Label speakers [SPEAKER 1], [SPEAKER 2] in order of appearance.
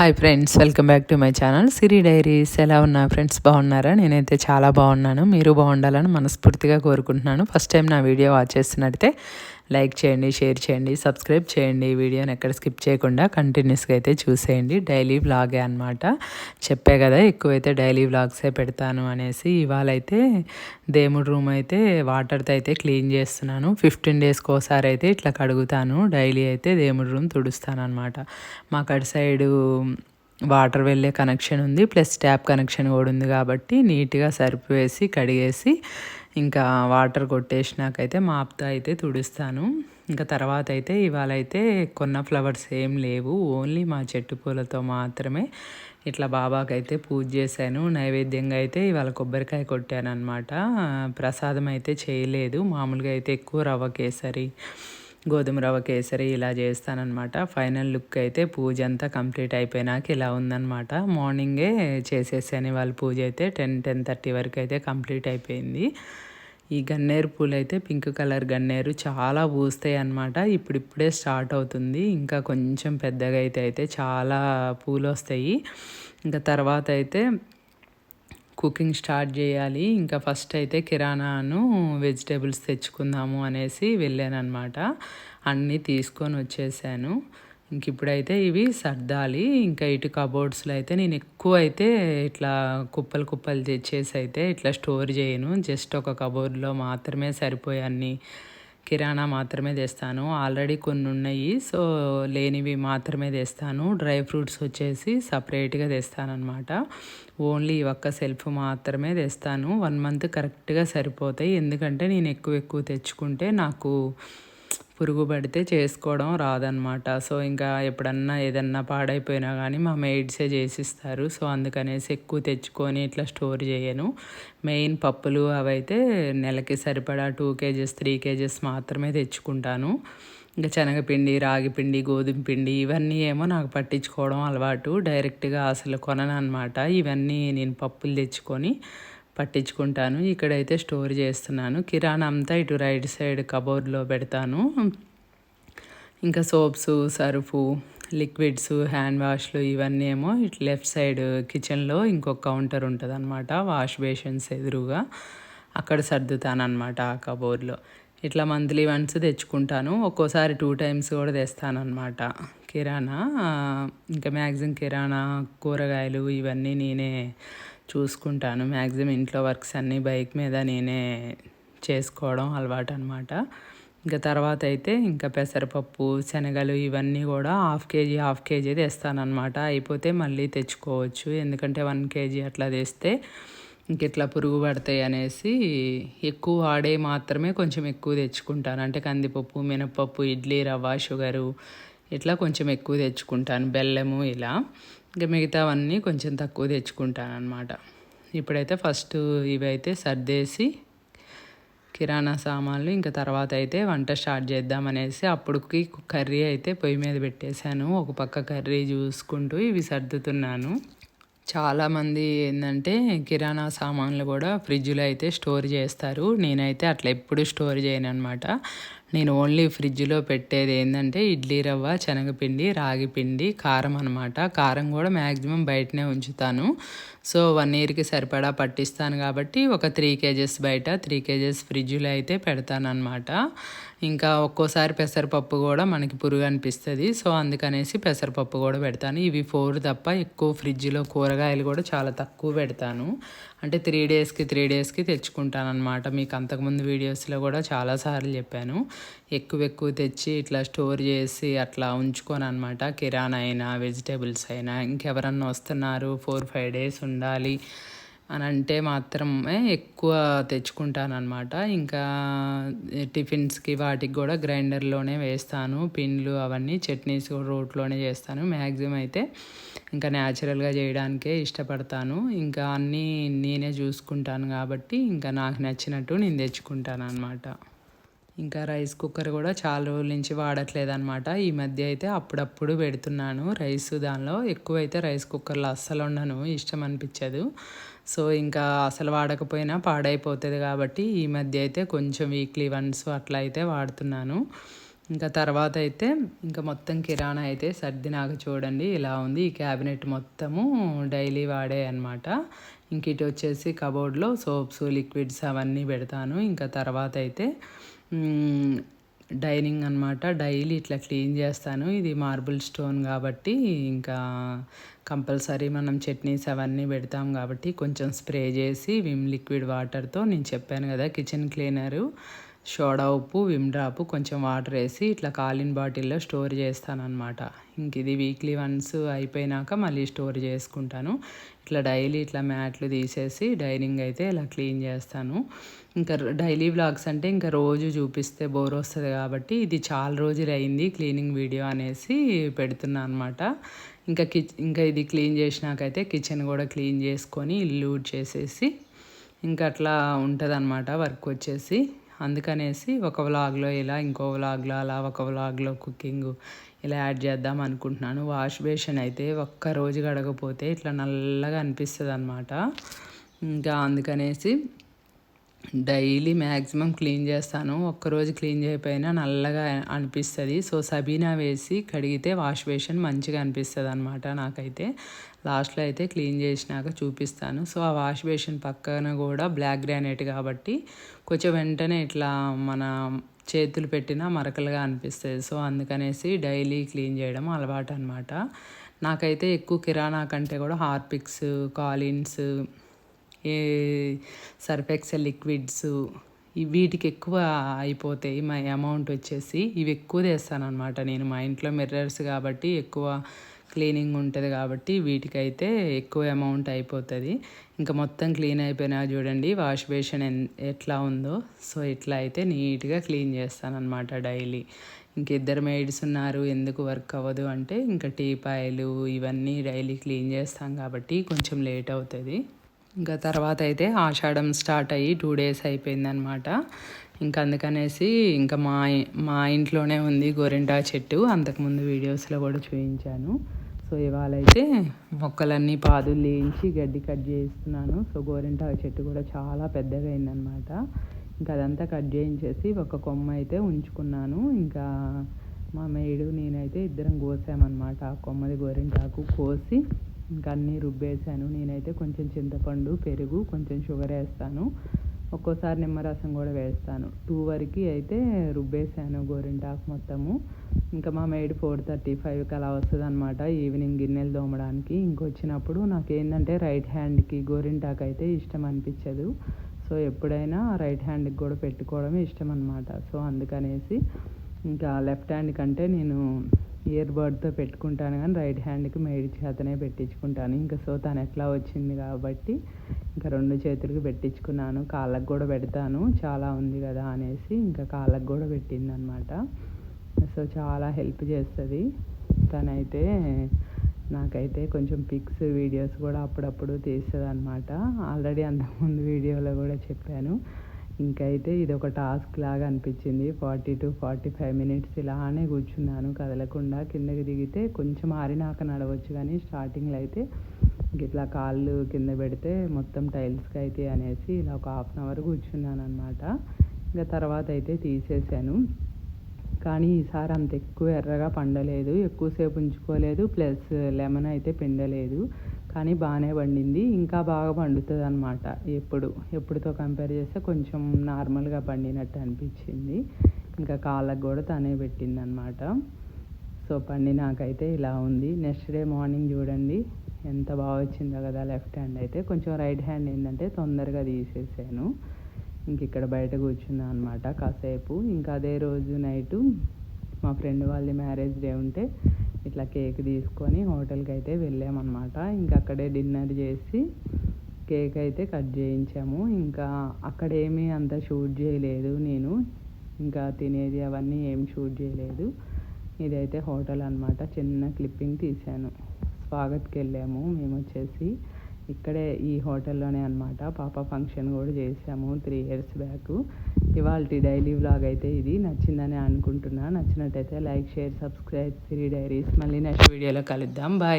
[SPEAKER 1] Hi friends welcome back to my channel Siri diaries ఎలా ఉన్నా friends బాగున్నారా? నేనైతే చాలా బాగున్నాను. మీరు బాగుండాలని మనస్ఫూర్తిగా కోరుకుంటున్నాను. ఫస్ట్ టైం నా వీడియో వాచ్ చేస్తున్నట్టయితే లైక్ చేయండి షేర్ చేయండి సబ్స్క్రైబ్ చేయండి ఈ వీడియోని ఎక్కడ స్కిప్ చేయకుండా కంటిన్యూస్గా అయితే చూసేయండి. డైలీ వ్లాగే అనమాట చెప్పే కదా ఎక్కువైతే డైలీ వ్లాగ్సే పెడతాను అనేసి ఇవాళ అయితే దేవుడు రూమ్ అయితే వాటర్తో అయితే క్లీన్ చేస్తున్నాను. ఫిఫ్టీన్ డేస్కి ఒకసారి అయితే ఇట్లా కడుగుతాను. డైలీ అయితే దేవుడి రూమ్ తుడుస్తాను అనమాట మాకు అటు సైడు వాటర్ వెళ్ళే కనెక్షన్ ఉంది ప్లస్ ట్యాప్ కనెక్షన్ కూడా ఉంది కాబట్టి నీట్గా సరిపేసి కడిగేసి ఇంకా వాటర్ కొట్టేసినాకైతే మాప్తో అయితే తుడుస్తాను. ఇంకా తర్వాత అయితే ఇవాళ అయితే కొన్న ఫ్లవర్స్ ఏం లేవు. ఓన్లీ మా చెట్టు పూలతో మాత్రమే ఇట్లా బాబాకి అయితే పూజ చేశాను. నైవేద్యంగా అయితే ఇవాళ కొబ్బరికాయ కొట్టాను అనమాట ప్రసాదం అయితే చేయలేదు. మామూలుగా అయితే ఎక్కువ రవ్వ కేసరి గోధుమ రవ్వ కేసరి ఇలా చేస్తానన్నమాట. ఫైనల్ లుక్ అయితే పూజ అంతా కంప్లీట్ అయిపోయినాక ఇలా ఉందన్నమాట. మార్నింగే చేసేసాను వాళ్ళ పూజ అయితే టెన్ టెన్ థర్టీ వరకు అయితే కంప్లీట్ అయిపోయింది. ఈ గన్నేరు పూలు అయితే పింక్ కలర్ గన్నేరు చాలా పూస్తాయి అనమాట ఇప్పుడిప్పుడే స్టార్ట్ అవుతుంది. ఇంకా కొంచెం పెద్దగా అయితే అయితే చాలా పూలు వస్తాయి. ఇంకా తర్వాత అయితే కుకింగ్ స్టార్ట్ చేయాలి. ఇంకా ఫస్ట్ అయితే కిరాణాను వెజిటేబుల్స్ తెచ్చుకుందాము అనేసి వెళ్ళాను అనమాట అన్నీ తీసుకొని వచ్చేసాను. ఇంక ఇప్పుడైతే ఇవి సర్దాలి. ఇంకా ఇటు కబోర్డ్స్లో అయితే నేను ఎక్కువ అయితే ఇట్లా కుప్పలు కుప్పలు తెచ్చేసి అయితే ఇట్లా స్టోర్ చేయను. జస్ట్ ఒక కబోర్డ్లో మాత్రమే సరిపోయే అన్ని కిరాణా మాత్రమే తెస్తాను. ఆల్రెడీ కొన్ని ఉన్నాయి సో లేనివి మాత్రమే తెస్తాను. డ్రై ఫ్రూట్స్ వచ్చేసి సపరేట్గా తెస్తానమాట ఓన్లీ ఈ ఒక్క సెల్ఫ్ మాత్రమే తెస్తాను. వన్ మంత్ కరెక్ట్గా సరిపోతాయి. ఎందుకంటే నేను ఎక్కువ ఎక్కువ తెచ్చుకుంటే నాకు పురుగు పడితే చేసుకోవడం రాదనమాట సో ఇంకా ఎప్పుడన్నా ఏదన్నా పాడైపోయినా కానీ మా మెయిడ్సే చేసిస్తారు. సో అందుకనేసి ఎక్కువ తెచ్చుకొని ఇట్లా స్టోర్ చేయను. మెయిన్ పప్పులు అవైతే నెలకి సరిపడా టూ కేజెస్ త్రీ కేజెస్ మాత్రమే తెచ్చుకుంటాను. ఇంకా శనగపిండి రాగిపిండి గోధుమ పిండి ఇవన్నీ ఏమో నాకు పట్టించుకోవడం అలవాటు. డైరెక్ట్గా అసలు కొనను అనమాట ఇవన్నీ నేను పప్పులు తెచ్చుకొని పట్టించుకుంటాను. ఇక్కడైతే స్టోర్ చేస్తున్నాను. కిరాణా అంతా ఇటు రైట్ సైడ్ కబోర్డ్లో పెడతాను. ఇంకా సోప్స్ సర్ఫు లిక్విడ్స్ హ్యాండ్ వాష్లు ఇవన్నీ ఏమో ఇటు లెఫ్ట్ సైడ్ కిచెన్లో ఇంకొక కౌంటర్ ఉంటుంది అనమాట వాష్ బేషన్స్ ఎదురుగా. అక్కడ సర్దుతానమాట ఆ కబోర్డ్లో. ఇట్లా మంత్లీ వన్స్ తెచ్చుకుంటాను. ఒక్కోసారి టూ టైమ్స్ కూడా తెస్తాను అనమాట కిరాణా ఇంకా మ్యాక్సిమం కిరాణా కూరగాయలు ఇవన్నీ నేనే చూసుకుంటాను. మ్యాక్సిమం ఇంట్లో వర్క్స్ అన్నీ బైక్ మీద నేనే చేసుకోవడం అలవాటు అనమాట ఇంకా తర్వాత అయితే ఇంకా పెసరపప్పు శనగలు ఇవన్నీ కూడా హాఫ్ కేజీ హాఫ్ కేజీ తెస్తానమాట అయిపోతే మళ్ళీ తెచ్చుకోవచ్చు. ఎందుకంటే వన్ కేజీ అట్లా తెస్తే ఇంక ఇట్లా పురుగు పడతాయి అనేసి ఎక్కువ వాడే మాత్రమే కొంచెం ఎక్కువ తెచ్చుకుంటాను. అంటే కందిపప్పు మినపప్పు ఇడ్లీ రవ్వ షుగరు ఇట్లా కొంచెం ఎక్కువ తెచ్చుకుంటాను. బెల్లము ఇలా. ఇంకా మిగతావన్నీ కొంచెం తక్కువ తెచ్చుకుంటాను అనమాట ఇప్పుడైతే ఫస్ట్ ఇవైతే సర్దేసి కిరాణా సామాన్లు ఇంకా తర్వాత అయితే వంట స్టార్ట్ చేద్దామనేసి అప్పటికి కర్రీ అయితే పొయ్యి మీద పెట్టేశాను. ఒక పక్క కర్రీ చూసుకుంటూ ఇవి సర్దుతున్నాను. చాలామంది ఏంటంటే కిరాణా సామాన్లు కూడా ఫ్రిడ్జ్లో అయితే స్టోర్ చేస్తారు. నేనైతే అట్లా ఎప్పుడు స్టోర్ చేయను అనమాట నేను ఓన్లీ ఫ్రిడ్జ్లో పెట్టేది ఏంటంటే ఇడ్లీ రవ్వ శనగపిండి రాగి పిండి కారం అనమాట కారం కూడా మ్యాక్సిమం బయటనే ఉంచుతాను. సో వన్ ఇయర్కి సరిపడా పట్టిస్తాను కాబట్టి ఒక త్రీ కేజెస్ బయట త్రీ కేజెస్ ఫ్రిడ్జ్లో అయితే పెడతానమాట ఇంకా ఒక్కోసారి పెసరపప్పు కూడా మనకి పురుగు అనిపిస్తుంది. సో అందుకనేసి పెసరపప్పు కూడా పెడతాను. ఇవి ఫోర్ తప్ప ఎక్కువ ఫ్రిడ్జ్లో కూరగాయలు కూడా చాలా తక్కువ పెడతాను. అంటే త్రీ డేస్కి త్రీ డేస్కి తెచ్చుకుంటాను అనమాట మీకు అంతకుముందు వీడియోస్లో కూడా చాలాసార్లు చెప్పాను. ఎక్కువ ఎక్కువ తెచ్చి ఇట్లా స్టోర్ చేసి అట్లా ఉంచుకోను అనమాట కిరాణా అయినా వెజిటేబుల్స్ అయినా ఇంకెవరన్నా వస్తున్నారు ఫోర్ ఫైవ్ డేస్ ఉండాలి. అని అంటే మాత్రమే ఎక్కువ తెచ్చుకుంటాను అనమాట ఇంకా టిఫిన్స్కి వాటికి కూడా గ్రైండర్లోనే వేస్తాను. పిన్లు అవన్నీ చట్నీస్ రోట్లోనే చేస్తాను. మ్యాక్సిమం అయితే ఇంకా న్యాచురల్గా చేయడానికే ఇష్టపడతాను. ఇంకా అన్నీ నేనే చూసుకుంటాను కాబట్టి ఇంకా నాకు నచ్చినట్టు నేను తెచ్చుకుంటాను అనమాట ఇంకా రైస్ కుక్కర్ కూడా చాలా రోజుల నుంచి వాడట్లేదు అనమాట ఈ మధ్య అయితే అప్పుడప్పుడు పెడుతున్నాను. రైస్ దానిలో ఎక్కువైతే రైస్ కుక్కర్లో అస్సలు ఉండను ఇష్టం అనిపించదు. సో ఇంకా అసలు వాడకపోయినా పాడైపోతుంది కాబట్టి ఈ మధ్య అయితే కొంచెం వీక్లీ వన్స్ అట్లా అయితే వాడుతున్నాను. ఇంకా తర్వాత అయితే ఇంకా మొత్తం కిరాణా అయితే సర్దినాక చూడండి ఇలా ఉంది. ఈ క్యాబినెట్ మొత్తము డైలీ వాడే అనమాట ఇంక ఇటు వచ్చేసి కబోర్డ్లో సోప్స్ లిక్విడ్స్ అవన్నీ పెడతాను. ఇంకా తర్వాత అయితే డైనింగ్ అనమాట డైలీ ఇట్లా క్లీన్ చేస్తాను. ఇది మార్బుల్ స్టోన్ కాబట్టి ఇంకా కంపల్సరీ మనం చట్నీస్ అవన్నీ పెడతాం కాబట్టి కొంచెం స్ప్రే చేసి విమ్ లిక్విడ్ వాటర్తో నేను చెప్పాను కదా కిచెన్ క్లీనరు. సోడా ఉప్పు విమ్ డ్రాప్ కొంచెం వాటర్ వేసి ఇట్లా కాలిన్ బాటిల్లో స్టోర్ చేస్తాను అనమాట ఇంక ఇది వీక్లీ వన్స్ అయిపోయినాక మళ్ళీ స్టోర్ చేసుకుంటాను. ఇట్లా డైలీ ఇట్లా మ్యాట్లు తీసేసి డైనింగ్ అయితే ఇలా క్లీన్ చేస్తాను. ఇంకా డైలీ బ్లాగ్స్ అంటే ఇంకా రోజు చూపిస్తే బోర్ వస్తుంది కాబట్టి ఇది చాలా రోజులు అయింది క్లీనింగ్ వీడియో అనేసి పెడుతున్నా అనమాట ఇంకా కిచ్ ఇంకా ఇది క్లీన్ చేసినాకైతే కిచెన్ కూడా క్లీన్ చేసుకొని ఇల్లు చేసేసి ఇంకా అట్లా ఉంటుంది వర్క్ వచ్చేసి. అందుకనేసి ఒక వ్లాగ్లో ఇలా ఇంకో వ్లాగ్లో అలా ఒక వ్లాగ్లో కుకింగ్ ఇలా యాడ్ చేద్దాం అనుకుంటున్నాను. వాష్ బేషన్ అయితే ఒక్క రోజు గడకపోతే ఇట్లా నల్లగా అనిపిస్తుంది అనమాట ఇంకా అందుకనేసి డైలీ మ్యాక్సిమం క్లీన్ చేస్తాను. ఒక్కరోజు క్లీన్ చేయకపోయినా నల్లగా అనిపిస్తుంది. సో సబీనా వేసి కడిగితే వాష్ బేషన్ మంచిగా అనిపిస్తుంది అనమాట నాకైతే. లాస్ట్లో అయితే క్లీన్ చేసినాక చూపిస్తాను. సో ఆ వాష్ బేషన్ పక్కన కూడా బ్లాక్ గ్రానైట్ కాబట్టి కొంచెం వెంటనే ఇట్లా మన చేతులు పెట్టినా మరకలుగా అనిపిస్తుంది. సో అందుకనేసి డైలీ క్లీన్ చేయడం అలవాటు అనమాట నాకైతే ఎక్కువ కిరాణా కంటే కూడా హార్పిక్స్ కాలిన్స్ సర్ఫెక్సెల్ లిక్విడ్స్ వీటికి ఎక్కువ అయిపోతాయి మా అమౌంట్ వచ్చేసి. ఇవి ఎక్కువ తెస్తాను అనమాట నేను. మా ఇంట్లో మిర్రర్స్ కాబట్టి ఎక్కువ క్లీనింగ్ ఉంటుంది కాబట్టి వీటికైతే ఎక్కువ అమౌంట్ అయిపోతుంది. ఇంకా మొత్తం క్లీన్ అయిపోయినా చూడండి వాష్ బేషన్ ఎట్లా ఉందో. సో ఇట్లా అయితే నీట్గా క్లీన్ చేస్తాను అనమాట డైలీ. ఇంక ఇద్దరు మెయిడ్స్ ఉన్నారు ఎందుకు వర్క్ అవ్వదు అంటే ఇంకా టీపాయలు ఇవన్నీ డైలీ క్లీన్ చేస్తాం కాబట్టి కొంచెం లేట్ అవుతుంది. ఇంకా తర్వాత అయితే ఆషాఢం స్టార్ట్ అయ్యి టూ డేస్ అయిపోయిందనమాట ఇంకా అందుకనేసి ఇంకా మా మా ఇంట్లోనే ఉంది గోరింటా చెట్టు. అంతకుముందు వీడియోస్లో కూడా చూపించాను. సో ఇవాళ అయితే మొక్కలన్నీ పాదులు లేయించి గడ్డి కట్ చేస్తున్నాను. సో గోరింటా చెట్టు కూడా చాలా పెద్దగా అయిందనమాట ఇంకా అదంతా కట్ చేయించేసి ఒక కొమ్మ అయితే ఉంచుకున్నాను. ఇంకా మా మేడు నేనైతే ఇద్దరం కోసామన్నమాట ఆ కొమ్మది గోరింటాకు కోసి. ఇంకా అన్నీ రుబ్బేసాను నేనైతే కొంచెం చింతపండు పెరుగు కొంచెం షుగర్ వేస్తాను. ఒక్కోసారి నిమ్మరసం కూడా వేస్తాను. టూ వరకు అయితే రుబ్బేసాను గోరింటాకు మొత్తము. ఇంకా మా మేడ్ ఫోర్ థర్టీ ఫైవ్కి అలా వస్తుంది అనమాట ఈవినింగ్ గిన్నెలు తోమడానికి. ఇంకొచ్చినప్పుడు నాకు ఏంటంటే రైట్ హ్యాండ్కి గోరింటాకు అయితే ఇష్టం అనిపించదు. సో ఎప్పుడైనా రైట్ హ్యాండ్కి కూడా పెట్టుకోవడమే ఇష్టం అనమాట సో అందుకనేసి ఇంకా లెఫ్ట్ హ్యాండ్ కంటే నేను ఇయర్బడ్తో పెట్టుకుంటాను కానీ రైట్ హ్యాండ్కి మేడి చేతనే పెట్టించుకుంటాను. ఇంకా సో తను ఎట్లా వచ్చింది కాబట్టి ఇంకా రెండు చేతులకి పెట్టించుకున్నాను. కాళ్ళకు కూడా పెడతాను. చాలా ఉంది కదా అనేసి ఇంకా కాళ్ళకు కూడా పెట్టింది అనమాట సో చాలా హెల్ప్ చేస్తుంది. తనైతే నాకైతే కొంచెం పిక్స్ వీడియోస్ కూడా అప్పుడప్పుడు తీస్తుంది అనమాట ఆల్రెడీ అంతకుముందు వీడియోలో కూడా చెప్పాను. ఇంకైతే ఇది ఒక టాస్క్ లాగా అనిపించింది. Forty to forty five minutes ఇలానే కూర్చున్నాను కదలకుండా. కిందకి దిగితే కొంచెం ఆరినాక నడవచ్చు కానీ స్టార్టింగ్లో అయితే ఇట్లా కాళ్ళు కింద పెడితే మొత్తం టైల్స్కి అయితే అనేసి ఇలా ఒక హాఫ్ అన్ అవర్ కూర్చున్నాను అనమాట ఇంకా తర్వాత అయితే తీసేసాను. కానీ ఈసారి అంత ఎక్కువ ఎర్రగా పండలేదు ఎక్కువసేపు ఉంచుకోలేదు ప్లస్ లెమన్ అయితే పిండలేదు. కానీ బాగానే పండింది. ఇంకా బాగా పండుతుంది అనమాట ఎప్పుడు ఎప్పుడుతో కంపేర్ చేస్తే కొంచెం నార్మల్గా పండినట్టు అనిపించింది. ఇంకా కాళ్ళకు కూడా తనే పెట్టింది అనమాట సో పండినాకైతే ఇలా ఉంది. నెక్స్ట్ డే మార్నింగ్ చూడండి. ఎంత బాగా వచ్చిందో కదా లెఫ్ట్ హ్యాండ్ అయితే. కొంచెం రైట్ హ్యాండ్ ఏంటంటే తొందరగా తీసేసాను. ఇంక ఇక్కడ బయట కూర్చున్నా అనమాట కాసేపు. ఇంకా అదే రోజు నైటు మా ఫ్రెండ్ వాళ్ళ మ్యారేజ్ డే ఉంటే ఇట్లా కేక్ తీసుకొని హోటల్కి అయితే వెళ్ళామన్నమాట. ఇంకా అక్కడే డిన్నర్ చేసి కేక్ అయితే కట్ చేయించాము. ఇంకా అక్కడ ఏమీ అంత షూట్ చేయలేదు నేను. ఇంకా తినేది అవన్నీ ఏం షూట్ చేయలేదు. ఇదైతే హోటల్ అనమాట చిన్న క్లిప్పింగ్ తీశాను. స్వాగత్కి వెళ్ళాము మేము వచ్చేసి. ఇక్కడే ఈ హోటల్లోనే అనమాట పాప ఫంక్షన్ కూడా చేసాము త్రీ ఇయర్స్ బ్యాక్. ఇవాళ డైలీ వ్లాగ్ అయితే ఇది. నచ్చిందని అనుకుంటున్నా. నచ్చినట్టయితే like share subscribe Siri diaries. మళ్ళీ నెక్స్ట్ వీడియోలో కలుద్దాం. బాయ్.